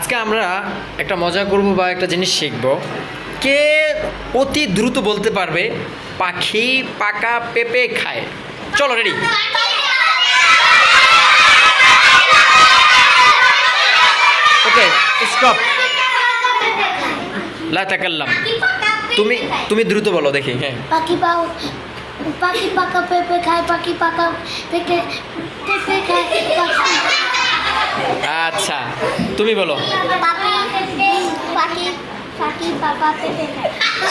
আজকে আমরা একটা মজা করব বা একটা জিনিস শিখব। কে অতি দ্রুত বলতে পারবে, পাখি পাকা পেঁপে খায়। চলো রেডি ওকে স্টপ লা তাকাল্লাম। তুমি তুমি দ্রুত বলো, দেখি হ্যাঁ। পাখি পাও, পাখি পাকা পেঁপে খায়, পাখি পাকা পেঁপে পেঁপে খায় আচ্ছা তুমি বলো।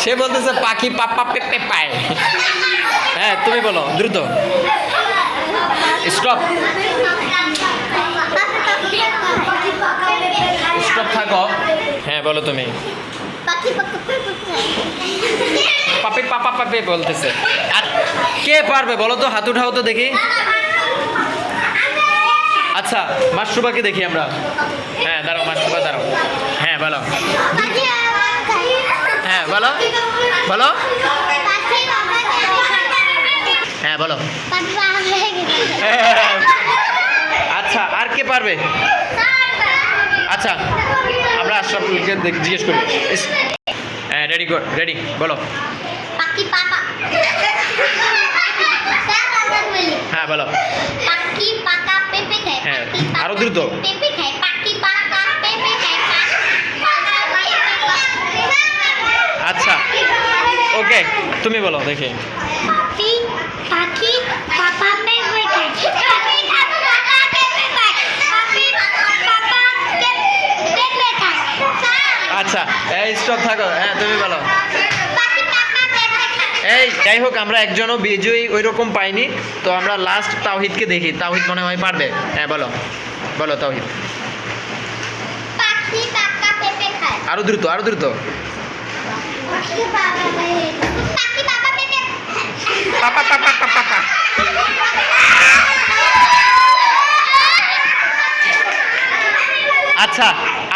সে বলতেছে পাখি পাপা পেঁপে পায়। হ্যাঁ তুমি বলো দ্রুত। স্টপ স্টপ থাকো। হ্যাঁ বলো তুমি। পেঁপে পাপা পাপে বলতেছে। আর কে পারবে? বলো তো হাত উঠাও তো দেখি। আচ্ছা মাশরুবাকে দেখি আমরা। হ্যাঁ দাঁড়াও মাশরুবা দাঁড়াও। হ্যাঁ বলো। হ্যাঁ বলো। বলো। হ্যাঁ বলো। আচ্ছা আর কে পারবে? আচ্ছা আমরা আশরাফুলকে জিজ্ঞেস করি। হ্যাঁ রেডি রেডি বলো। হ্যাঁ বলো। দ্রুত। আচ্ছা ওকে, তুমি বলো, দেখি। আচ্ছা এই স্টপ থাকো। হ্যাঁ তুমি বলো। এই, যাই হোক, আমরা একজনও বিজয়ী ওই রকম পাইনি, তো আমরা লাস্ট তাওহিদকে দেখি। তাওহিদ মনে হয় পারবে? হ্যাঁ বলো। বলো তাওহিদ আরও দ্রুত আরও দ্রুত। পেঁপে পাপা পাপা আচ্ছা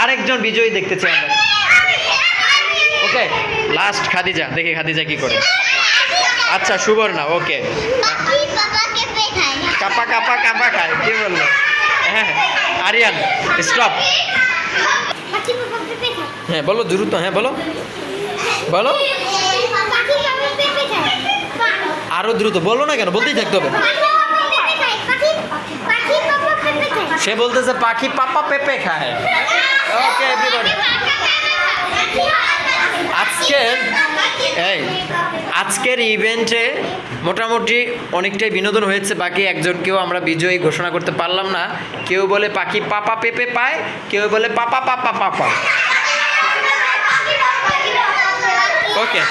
আরেকজন বিজয়ী দেখতে চাই আমরা। Okay last Khadija. দেখি খাদিজা কি করে। আচ্ছা সুবর্ণা ওকে পাখি পাকা পেঁপে খায় কাপা কাপা কাপা খায় কি বলল হ্যাঁ আরিয়ান স্টপ পাখি পাকা পেঁপে খায় হ্যাঁ বলো দ্রুত হ্যাঁ বলো। বলো। পাখি পাকা পেঁপে খায় আরও দ্রুত বলো না কেন বলতেই থাকতে হবে। সে বলতেছে পাখি পাপা পেঁপে খায়। ওকে এভরিবডি আজকের এই। আজকের ইভেন্টে মোটামুটি অনেকটাই বিনোদন হয়েছে বাকি একজনকেও আমরা বিজয়ী ঘোষণা করতে পারলাম না। কেউ বলে পাখি পাপা পেপে পায় কেউ বলে পাপা পাপা পাপা। ওকে